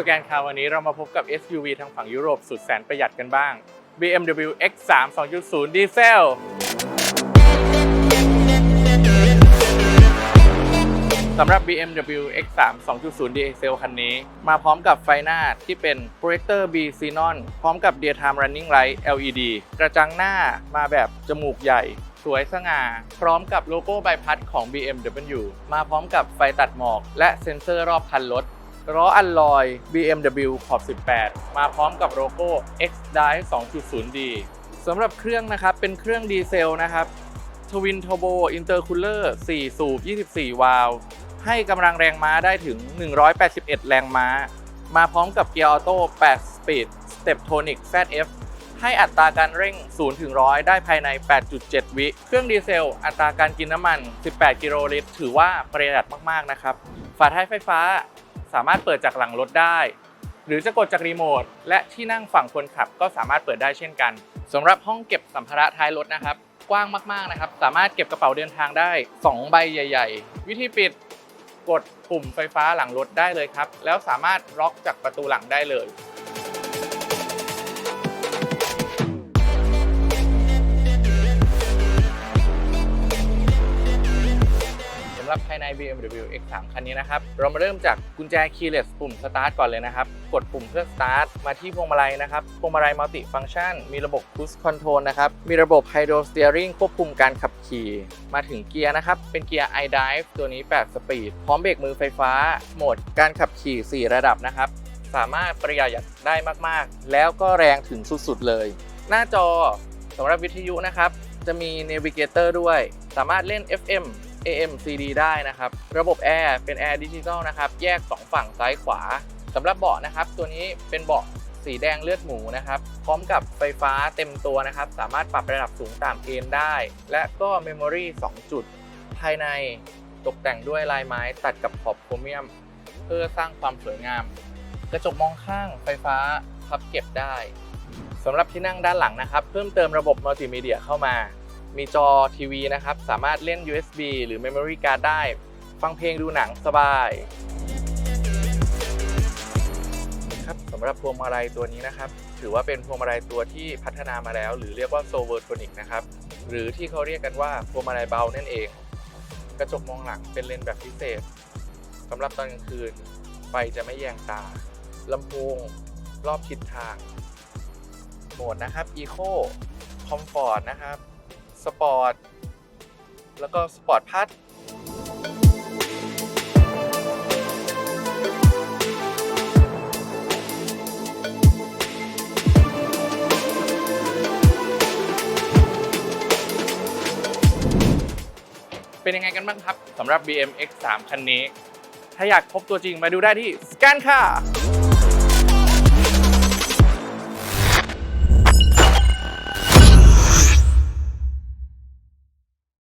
สแกนคาวันนี้เรามาพบกับ SUV ทางฝั่งยุโรปสุดแสนประหยัดกันบ้าง BMW X3 2.0 ดีเซล สำหรับ BMW X3 2.0 Diesel คันนี้ มาพร้อมกับไฟหน้าที่เป็น Projector B Xenon พร้อมกับ Daytime Running Light LED กระจังหน้ามาแบบจมูกใหญ่สวยสง่า พร้อมกับโลโก้ใบพัดของ BMW มาพร้อมกับไฟตัดหมอก และเซ็นเซอร์รอบคันรถ ล้ออัลลอย BMW ขอบ 18 มาพร้อมกับโลโก้ X-Drive 2.0D สำหรับเครื่องนะครับ เป็นเครื่องดีเซลนะครับ Twin Turbo Intercooler 4สูบ 24 วาล์วให้กำลังแรงม้าได้ถึง 181 แรงม้า มาพร้อมกับเกียร์ออโต้8 Speed Steptronic ZF ให้อัตราการเร่ง 0 ถึง 100 ได้ภายใน 8.7 วิ เครื่องดีเซล อัตราการกินน้ำมัน 18 กิโลลิตร ถือว่าประหยัดมาก ๆ นะครับ ฝาท้ายไฟฟ้า สามารถเปิดจากหลังรถได้ หรือจะกดจากรีโมทและที่นั่งฝั่งคนขับก็สามารถเปิดได้เช่นกันสำหรับห้องเก็บสัมภาระท้ายรถนะครับ กว้างมากๆนะครับ สามารถเก็บกระเป๋าเดินทางได้ 2 ใบใหญ่ ๆ วิธีปิดกดปุ่มไฟฟ้าหลังรถได้เลยครับ แล้วสามารถล็อกจากประตูหลังได้เลย หรับภายใน BMW X3 คันนี้นะครับ เรามาเริ่มจากกุญแจ keyless ปุ่ม start ก่อนเลยนะครับ กดปุ่มเพื่อ start มาที่พวงมาลัยนะครับ พวงมาลัย multi function มีระบบ cruise control นะครับ มีระบบ hydro steering ควบคุมการขับขี่ มาถึงเกียร์นะครับ เป็นเกียร์ iDrive ตัวนี้ 8 สปีด พร้อมเบรกมือไฟฟ้า โหมดการขับขี่ 4 ระดับนะครับ สามารถประหยัดได้มากๆ แล้วก็แรงถึงสุดๆเลย หน้าจอสำหรับวิทยุนะครับ จะมี Navigator ด้วย สามารถเล่น FM AM CD ได้นะครับ ระบบแอร์เป็นแอร์ดิจิตอลนะครับ แยก 2 ฝั่งซ้ายขวาสำหรับเบาะนะครับ ตัวนี้เป็นเบาะสีแดงเลือดหมูนะครับ พร้อมกับไฟฟ้าเต็มตัวนะครับ สามารถปรับระดับสูงต่ำเอนได้ และก็เมมโมรี่2จุด ภายในตกแต่งด้วยลายไม้ตัดกับขอบโครเมียม เพื่อสร้างความสวยงาม กระจกมองข้างไฟฟ้าพับเก็บได้สำหรับที่นั่งด้านหลังนะครับ เพิ่มเติมระบบมัลติมีเดียเข้ามา มีจอทีวีนะครับ สามารถเล่น USB หรือ Memory Card ได้ ฟังเพลงดูหนังสบายครับสำหรับพวงมาลัยตัวนี้นะครับ ถือว่าเป็นพวงมาลัยตัวที่พัฒนามาแล้ว หรือเรียกว่า s o v e r t o n i c นะครับ หรือที่เขาเรียกกันว่าพวงมาลัยเบานั่นเอง กระจกมองหลังเป็นเลนส์แบบพิเศษสำหรับตอนกลางคืนไฟจะไม่แยงตาลำโพงรอบทิศทางโหมดนะครับ Eco Comfort นะครับ สปอร์ต แล้วก็สปอร์ตพัทเป็นยังไงกันบ้างครับสำหรับ BM X3 คันนี้ ถ้าอยากพบตัวจริงมาดูได้ที่สแกนค่ะ